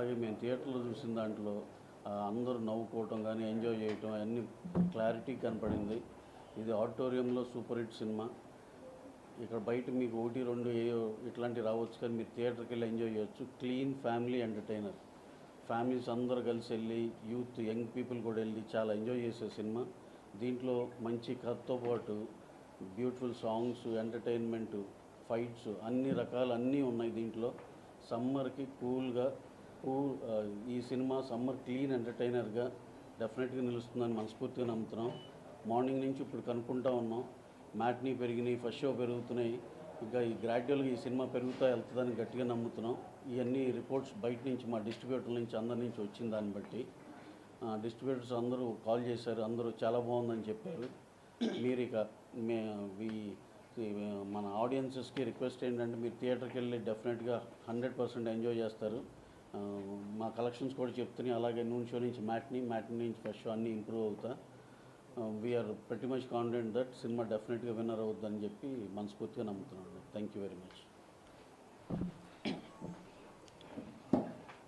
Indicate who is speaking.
Speaker 1: అలాగే మేము థియేటర్లో చూసిన దాంట్లో అందరూ నవ్వుకోవటం కానీ ఎంజాయ్ చేయటం అన్ని క్లారిటీ కనపడింది. ఇది ఆడిటోరియంలో సూపర్ హిట్ సినిమా. ఇక్కడ బయట మీకు ఒకటి రెండు ఏ ఇట్లాంటివి రావచ్చు కానీ మీరు థియేటర్కి వెళ్ళి ఎంజాయ్ చేయొచ్చు. Clean family entertainer. ఫ్యామిలీస్ అందరూ కలిసి వెళ్ళి యూత్ యంగ్ పీపుల్ కూడా వెళ్ళి చాలా ఎంజాయ్ చేసే సినిమా. దీంట్లో మంచి కథతో పాటు బ్యూటిఫుల్ సాంగ్స్ ఎంటర్టైన్మెంట్ ఫైట్స్ అన్ని రకాలు అన్నీ ఉన్నాయి దీంట్లో. సమ్మర్కి కూల్గా ఈ సినిమా సమ్మర్ క్లీన్ ఎంటర్టైనర్గా డెఫినెట్గా నిలుస్తుందని మనస్ఫూర్తిగా నమ్ముతున్నాం. మార్నింగ్ నుంచి ఇప్పుడు కనుక్కుంటా ఉన్నాం. మ్యాట్నీ పెరిగినాయి ఫస్ట్ షో పెరుగుతున్నాయి. ఇంకా ఈ గ్రాడ్యువల్గా ఈ సినిమా పెరుగుతా వెళ్తుందని గట్టిగా నమ్ముతున్నాం. ఇవన్నీ రిపోర్ట్స్ బయట నుంచి మా డిస్ట్రిబ్యూటర్ నుంచి అందరి నుంచి వచ్చిన దాన్ని బట్టి. డిస్ట్రిబ్యూటర్స్ అందరూ కాల్ చేశారు. అందరూ చాలా బాగుందని చెప్పారు. మీరు ఇక మే మన ఆడియన్సెస్కి రిక్వెస్ట్ ఏంటంటే మీరు థియేటర్కి వెళ్ళి డెఫినెట్గా హండ్రెడ్ పర్సెంట్ ఎంజాయ్ చేస్తారు. మా కలెక్షన్స్ కూడా చెప్తున్నాయి. అలాగే నూన్ షో నుంచి మ్యాట్ని మ్యాట్ని నుంచి ఫస్ట్ షో అన్నీ ఇంప్రూవ్ అవుతా. We are pretty much confident that cinema డెఫినెట్గా విన్నర్ అవుద్దని చెప్పి మనస్ఫూర్తిగా నమ్ముతున్నాను థ్యాంక్ యూ వెరీ మచ్